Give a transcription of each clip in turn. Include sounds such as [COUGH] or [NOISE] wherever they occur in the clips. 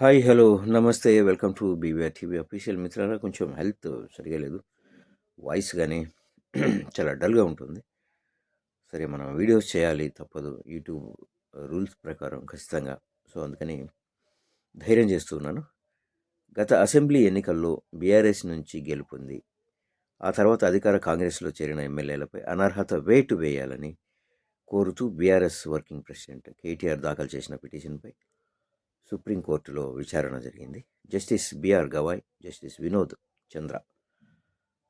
Hi hello namaste welcome to BBR TV official మిత్రులారా కొంచెం health సరిగా లేదు. వాయిస్ కానీ [CLEARS THROAT] చాలా డల్గా ఉంటుంది. సరే మనం వీడియోస్ చేయాలి. తప్పదు. యూట్యూబ్ రూల్స్ ప్రకారం ఖచ్చితంగా. సో అందుకని ధైర్యం చేస్తున్నాను గత అసెంబ్లీ ఎన్నికల్లో బీఆర్ఎస్ నుంచి గెలుపొంది. ఆ తర్వాత అధికార కాంగ్రెస్లో చేరిన ఎమ్మెల్యేలపై అనర్హత వేటు వేయాలని కోరుతూ బీఆర్ఎస్ వర్కింగ్ ప్రెసిడెంట్ కేటీఆర్ దాఖలు చేసిన పిటిషన్పై సుప్రీంకోర్టులో విచారణ జరిగింది. Justice BR Gavai justice Vinod Chandra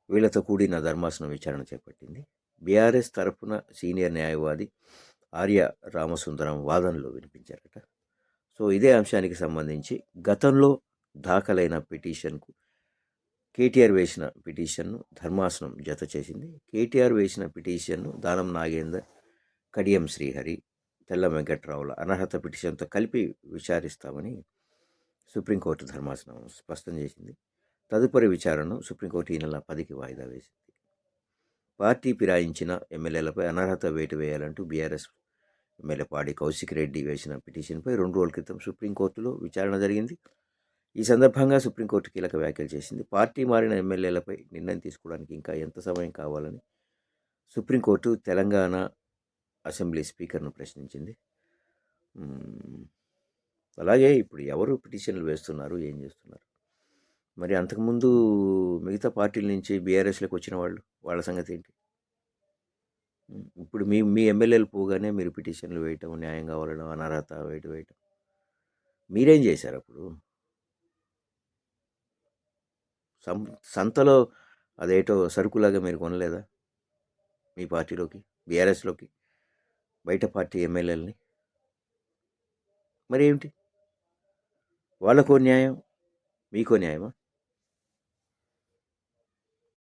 వీళ్ళతో కూడిన ధర్మాసనం విచారణ చేపట్టింది. బీఆర్ఎస్ తరఫున సీనియర్ న్యాయవాది ఆర్య రామసుందరం వాదనలు వినిపించారట. సో ఇదే అంశానికి సంబంధించి గతంలో దాఖలైన పిటిషన్కు కేటీఆర్ వేసిన పిటిషన్ను ధర్మాసనం జత చేసింది. కేటీఆర్ వేసిన పిటిషన్ను దానం నాగేందర్ కడియం శ్రీహరి తెల్ల వెంకట్రావుల అనర్హత పిటిషన్తో కలిపి విచారిస్తామని సుప్రీంకోర్టు ధర్మాసనం స్పష్టం చేసింది. తదుపరి విచారణను సుప్రీంకోర్టు ఈ నెల పదికి వాయిదా వేసింది. పార్టీ ఫిరాయించిన ఎమ్మెల్యేలపై అనర్హత వేటు వేయాలంటూ బీఆర్ఎస్ ఎమ్మెల్యే పాడి కౌశిక్ రెడ్డి వేసిన పిటిషన్పై రెండు రోజుల క్రితం సుప్రీంకోర్టులో విచారణ జరిగింది. ఈ సందర్భంగా సుప్రీంకోర్టు కీలక వ్యాఖ్యలు చేసింది. పార్టీ మారిన ఎమ్మెల్యేలపై నిర్ణయం తీసుకోవడానికి ఇంకా ఎంత సమయం కావాలని సుప్రీంకోర్టు తెలంగాణ అసెంబ్లీ స్పీకర్ను ప్రశ్నించింది. అలాగే ఇప్పుడు ఎవరు పిటిషన్లు వేస్తున్నారు? ఏం చేస్తున్నారు? మరి అంతకుముందు మిగతా పార్టీల నుంచి బీఆర్ఎస్లోకి వచ్చిన వాళ్ళు వాళ్ళ సంగతి ఏంటి? ఇప్పుడు మీ మీ ఎమ్మెల్యేలు పోగానే మీరు పిటిషన్లు వేయటం న్యాయం కావాలడం అనర్హత వేటు వేయటం. మీరేం చేశారు అప్పుడు? సం సంతలో అదేటో సరుకులాగా మీరు కొనలేదా? మీ పార్టీలోకి బీఆర్ఎస్లోకి? బయట పార్టీ ఎమ్మెల్యేలని. మరి ఏమిటి వాళ్ళకో న్యాయం మీకో న్యాయమా?